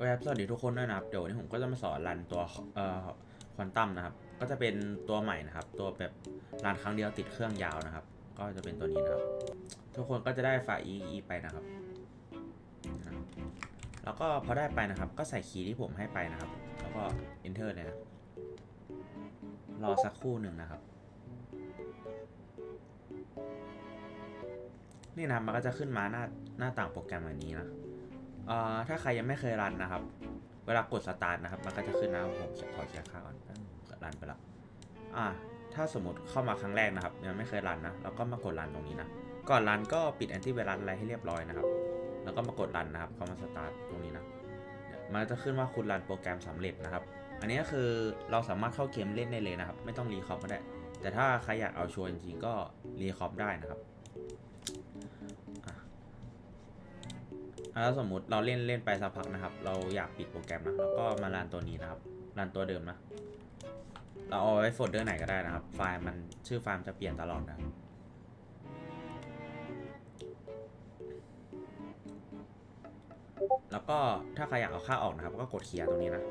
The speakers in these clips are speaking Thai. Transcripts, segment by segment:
เว็บสวัสดีทุกคนด้วยนะครับ เดี๋ยวนี้ผมก็จะมาสอนรันตัวเอ่อควอนตัมนะครับ ก็จะเป็นตัวใหม่นะครับ ตัวแบบรันครั้งเดียวติดเครื่องยาวนะครับ ก็จะเป็นตัวนี้นะครับ ทุกคนก็จะได้ไฟล์ EE ไปนะครับ แล้วก็พอได้ไปนะครับ ก็ใส่คีย์ที่ผมให้ไปนะครับ แล้วก็ enter เลยนะรอสักครู่หนึ่งนะครับ นี่นะมันก็จะขึ้นมาหน้าหน้าต่างโปรแกรมแบบนี้นะ อ่อถ้าใครยังไม่เคยรันนะครับ เวลากดสตาร์ทนะครับ มันก็จะขึ้นนะผมขอเคลียร์ค่าก่อนรันไปแล้วอ่า ถ้าสมมติเข้ามาครั้งแรกนะครับยังไม่เคยรันนะแล้วก็มากดรันตรงนี้นะก่อนรันก็ปิดแอนตี้ไวรัสอะไรให้เรียบร้อยนะครับ แล้วก็มากดรันนะครับเข้ามาสตาร์ทตรงนี้นะมันจะขึ้นว่าคุณรันโปรแกรมสำเร็จนะครับ อันนี้ก็คือเราสามารถเข้าเกมเล่นได้เลยนะครับ ไม่ต้องรีคอมก็ได้ แต่ถ้าใครอยากเอาชัวร์จริงๆก็รีคอมได้นะครับ แล้วสมมุติเราเล่นเล่นไปสักพักนะครับ เราอยากปิดโปรแกรมนะแล้วก็มารันตัวนี้นะครับรันตัวเดิมนะ เราเอาไว้โฟลเดอร์ไหนก็ได้นะครับ ไฟล์มันชื่อไฟล์มจะเปลี่ยนตลอดนะแล้วก็ถ้าใครอยากเอาค่าออกนะครับ ก็กดเคลียร์ตรงนี้นะ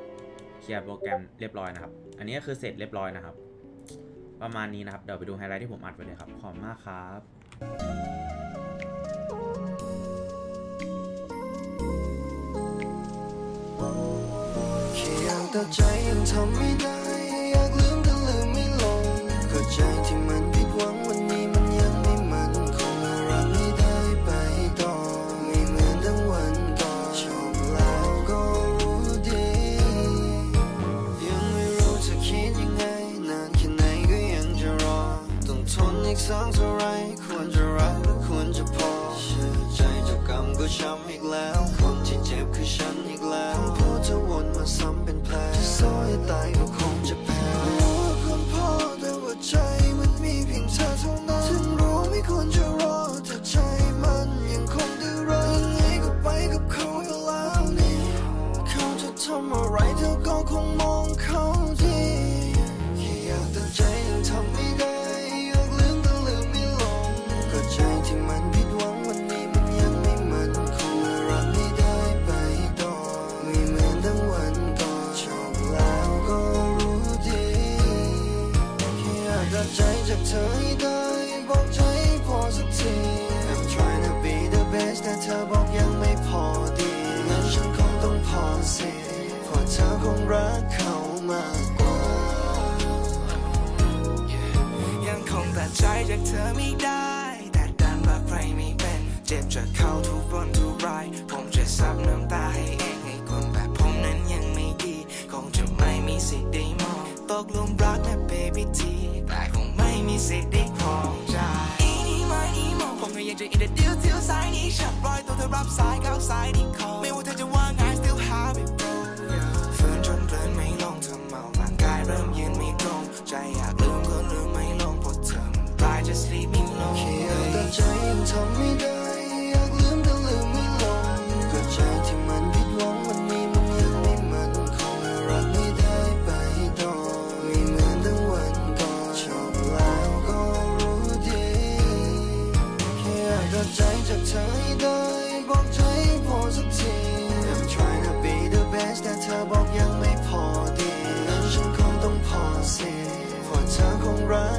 เคลียร์โปรแกรมเรียบร้อยนะครับ อันนี้ก็คือเสร็จเรียบร้อยนะครับ ประมาณนี้นะครับ เดี๋ยวไปดูไฮไลท์ที่ผมอัดไว้เลยครับ ขอบมากครับ แต่ใจยังทำไม่ได้อยากลืมแต่ลืมไม่ลงก็ใจที่มันผิดหวังวันนี้มันยังไม่มันคงและรักไม่ได้ไปต่อไม่เหมือนดังวันก่อนชมแล้วก็รู้ดี ยังไม่รู้จะคิดยังไงนานแค่ไหนก็ยังจะรอ ต้องทนอีกสักเท่าไรควรจะรักหรือควรจะพอเชื่อใจเจ้ากรรมก็ช้ำอีกแล้ว คนที่เจ็บคือฉันอีกแล้วคำพูดจะวนมาซ้ำเป็น ค่อยากตัดใจจากเธอให้ได้บอกใจพอสักที I'm trying to be the best แต่เธอบอกยังไม่พอดีงั้นฉันคงต้องพอสิเพราะเธอคงรักเขามากกว่ายังคงตัดใจจากเธอไม่ได้ แต่ดันแบบใครไม่เป็น เจ็บจากเขาทุกวันทุกราย ผมจะซับน้ำตาให้เองให้คนแบบผมนั้นยังไม่ดี คงจะไม่มีสิทธิ์ได้มองตกลุมรักนะเบ สิทธิ์ได้ครองใจอีนี่มาอีโมผมก็ยังจะอินเดียวเที่ยวสายนี้ฉับรอยตัวเธอรับสายก้าสายนี่คอไม่ว่าเธอจะว่า จากเธอให้ได้บอกใจพอสักที I'm trying to be the best แต่เธอบอกยังไม่พอดีงั้นฉันคงต้องพอสิเพราะเธอคงรัก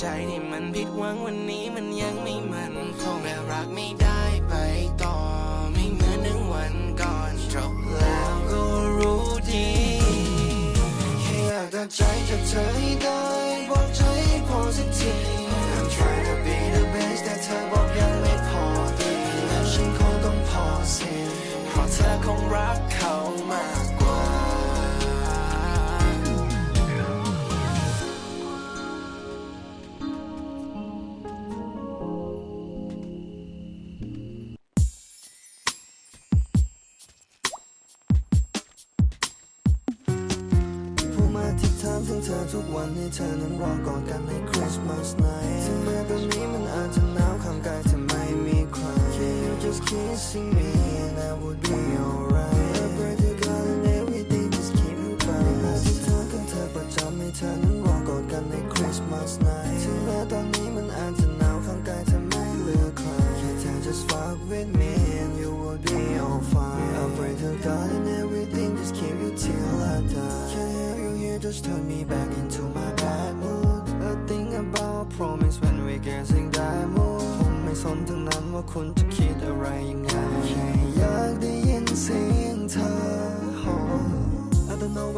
ใจที่มันผิดหวังวันนี้มันยังไม่มันคงแม่รักไม่ได้ไปต่อ ไม่เหมือนหนึ่งวันก่อนจบแล้วก็รู้ดีแค่อยากตัดใจจากเธอให้ได้บอกใจพอสักที ทุกวันให้เธอนั้นรอกอดกันในคริสต์มาสไนท์ถึงแม้ตอนนี้มันอาจจะหนาวข้างกายเธอไม่มีใคร Can you just kissing me and I would be alright I pray to God and everything just keep you by ที่เธอกับเธอประจำให้เธอนั้นรอกอดกันในคริสต์มาสไนท์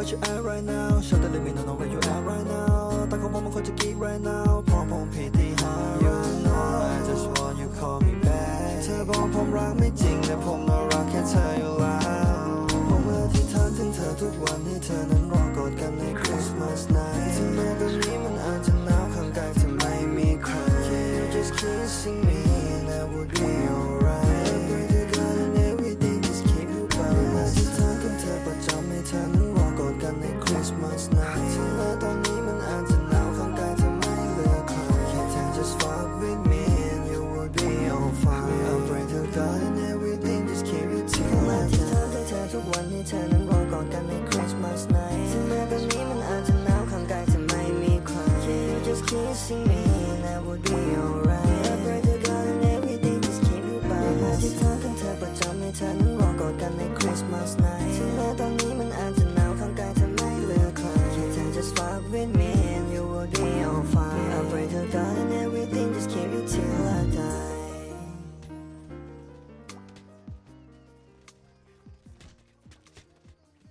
what you at right now Shut the let me know, know where you at right now ตาคงมองมันคนจะกี right now พอผมผิดที่หา You know I just want you call me back เธอบอกผมรักไม่จริงแต่ผมน่ารักแค่เธออยู่แล้วผมอธิษฐานถึงเธอทุกวันให้เธอนั้นรอกอดกันใน Christmas night ถึงแม้ตอนนี้มันอาจจะหนาวข้างกายที่ไม่มีใคร Can you just kissing me and I would be alright missing me and I would be alright I pray to God and everything just keep you by เวลาที่เธอกับเธอประจำให้เธอนั้นรอกอดกันใน Christmas night ถึงแม้ตอนนี้มันอาจจะหนาวข้างกายเธอไม่เหลือใครแค่เธอ just fuck with me